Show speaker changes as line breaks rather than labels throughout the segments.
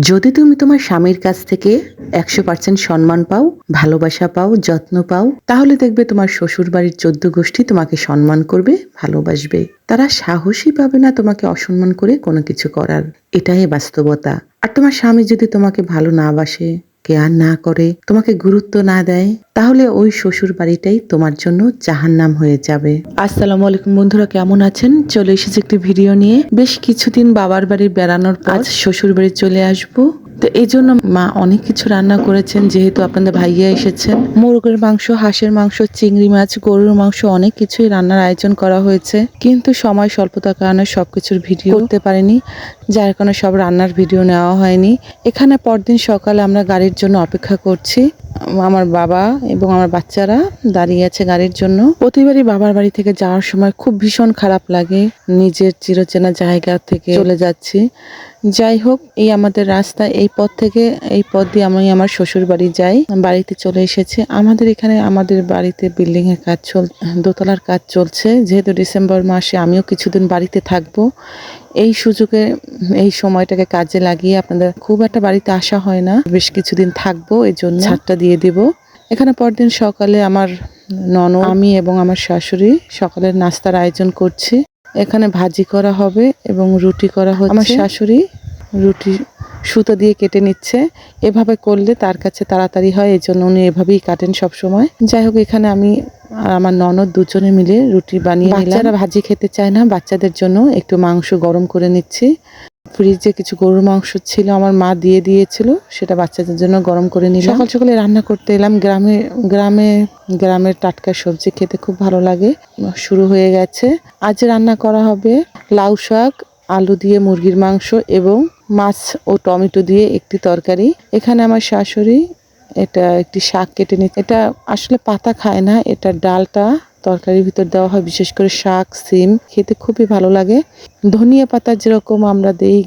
যদি তুমি তোমার স্বামীর কাছ থেকে একশো পার্সেন্ট সম্মান পাও, ভালোবাসা পাও, যত্ন পাও, তাহলে দেখবে তোমার শ্বশুর বাড়ির চোদ্দ গোষ্ঠী তোমাকে সম্মান করবে, ভালোবাসবে। তারা সাহসী পাবে না তোমাকে অসম্মান করে কোনো কিছু করার। এটাই বাস্তবতা। আর তোমার স্বামী যদি তোমাকে ভালো না বাসে কেয়ার না করে তোমাকে গুরুত্ব না দেয় তাহলে ওই শ্বশুর বাড়িটাই তোমার জন্য জাহান্নাম হয়ে যাবে। আসসালামু আলাইকুম বন্ধুরা কেমন আছেন? চলে এসেছি একটি ভিডিও নিয়ে। বেশ কিছুদিন বাবার বাড়ি বেড়ানোর পর শ্বশুর বাড়ি চলে আসব। তো এই জন্য মা অনেক কিছু রান্না করেছেন, যেহেতু আপনাদের ভাইয়া এসেছেন। মুরগের মাংস, হাঁসের মাংস, চিংড়ি মাছ, গরুর মাংস অনেক কিছুই রান্নার আয়োজন করা হয়েছে। কিন্তু সময় স্বল্পতার কারণে সবকিছুর ভিডিও করতে পারিনি, যার কারণে সব রান্নার ভিডিও নেওয়া হয়নি। এখানে পরদিন সকালে আমরা গাড়ির জন্য অপেক্ষা করছি। আমার বাবা এবং আমার বাচ্চারা দাঁড়িয়ে আছে গাড়ির জন্য। প্রতিবারই বাবার বাড়ি থেকে যাওয়ার সময় খুব ভীষণ খারাপ লাগে। নিজের চিরচেনা জায়গা থেকে চলে যাচ্ছি। যাই হোক, এই আমাদের রাস্তা, এই পথ থেকে, এই পথ দিয়ে আমি আমার শ্বশুর বাড়ি যাই। বাড়িতে চলে এসেছি। আমাদের এখানে, আমাদের বাড়িতে বিল্ডিং এর কাজ চল, দোতলার কাজ চলছে। যেহেতু ডিসেম্বর মাসে আমিও কিছুদিন বাড়িতে থাকব, এই সুযোগে, এই সময়টাকে কাজে লাগিয়ে আপনাদের, খুব একটা বাড়িতে আসা হয় না। বেশ কিছুদিন থাকব এই জন্য ছাদটা দিয়ে দিব। এখানে পরদিন সকালে আমার নন আমি এবং আমার শাশুড়ি সকালের নাস্তার আয়োজন করছি। এখানে ভাজি করা হবে এবং রুটি করা হচ্ছে। আমার শাশুড়ি রুটি সুতো দিয়ে কেটে নিচ্ছে। এভাবে করলে তার কাছে তাড়াতাড়ি হয় এই জন্য উনি এভাবেই কাটেন সব সময় যাই হোক এখানে আমি আর আমার ননদ দুজনে মিলে রুটি বানিয়ে নিলাম। বাচ্চারা ভাজি খেতে চায় না বাচ্চাদের জন্য একটু মাংস গরম করে নিচ্ছি। ফ্রিজে কিছু গরুর মাংস ছিল আমার মা দিয়ে দিয়েছিল সেটা বাচ্চাদের জন্য গরম করে নিলাম। সকাল সকালে রান্না করতে এলাম। গ্রামে গ্রামে গ্রামের টাটকা সবজি খেতে খুব ভালো লাগে। শুরু হয়ে গেছে। আজ রান্না করা হবে লাউ শাক আলু দিয়ে মুরগির মাংস এবং মাছ ও টমেটো দিয়ে একটি তরকারি। এখানে আমার শাশুড়ি এটা একটি শাক কেটে নিচ্ছে। এটা আসলে পাতা খায় না এটা ডালটা তরকারির ভিতর দেওয়া হয় বিশেষ করে শাক সিম খেতে খুবই ভালো লাগে। ধনিয়া পাতা যেরকম আমরা দেই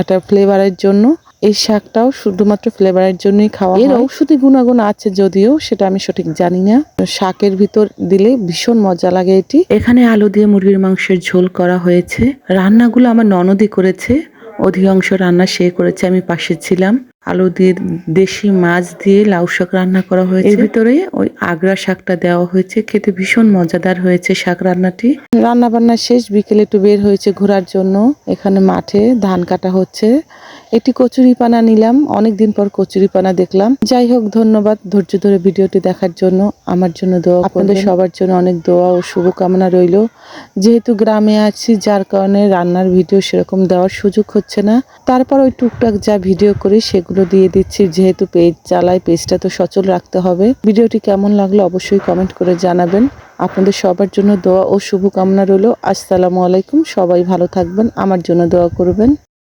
একটা ফ্লেভারের জন্য এই শাকটাও শুধুমাত্র ফ্লেভারের জন্যই খাওয়া এর ঔষধি গুণাগুণ আছে যদিও সেটা আমি সঠিক জানি না। শাকের ভিতর দিলে ভীষণ মজা লাগে এটি। এখানে আলু দিয়ে মুরগির মাংসের ঝোল করা হয়েছে। রান্নাগুলো আমার ননদি করেছে। অধিকাংশ রান্না সে করেছে আমি পাশে ছিলাম। আলু দিয়ে দেশি মাছ দিয়ে লাউ শাক রান্না করা হয়েছে। এর ভিতরে ওই আগ্রা শাকটা দেওয়া হয়েছে। খেতে ভীষণ মজাদার হয়েছে শাক রান্নাটি। রান্না বান্না শেষ বিকেলে একটু বের হয়েছে ঘোরার জন্য। এখানে মাঠে ধান কাটা হচ্ছে। একটি কচুরি পানা নিলাম। অনেক দিন পর কচুরি পানা দেখলাম। যাই হোক ধন্যবাদ ধৈর্য ধরে ভিডিওটি দেখার জন্য। আমার জন্য দোয়া আপনাদের সবার জন্য অনেক দোয়া ও শুভকামনা রইল। যেহেতু গ্রামে আছি যার কারণে রান্নার ভিডিও সেরকম দেওয়ার সুযোগ হচ্ছে না। তারপর ওই টুকটাক যা ভিডিও করি সেগুলো দিয়ে দিচ্ছি, যেহেতু পেজ চালাই পেজটা তো সচল রাখতে হবে। ভিডিওটি কেমন লাগল অবশ্যই কমেন্ট করে জানাবেন। আপনাদের সবার জন্য দোয়া ও শুভকামনা রইল। আসসালামু আলাইকুম। সবাই ভালো থাকবেন। আমার জন্য দোয়া করবেন।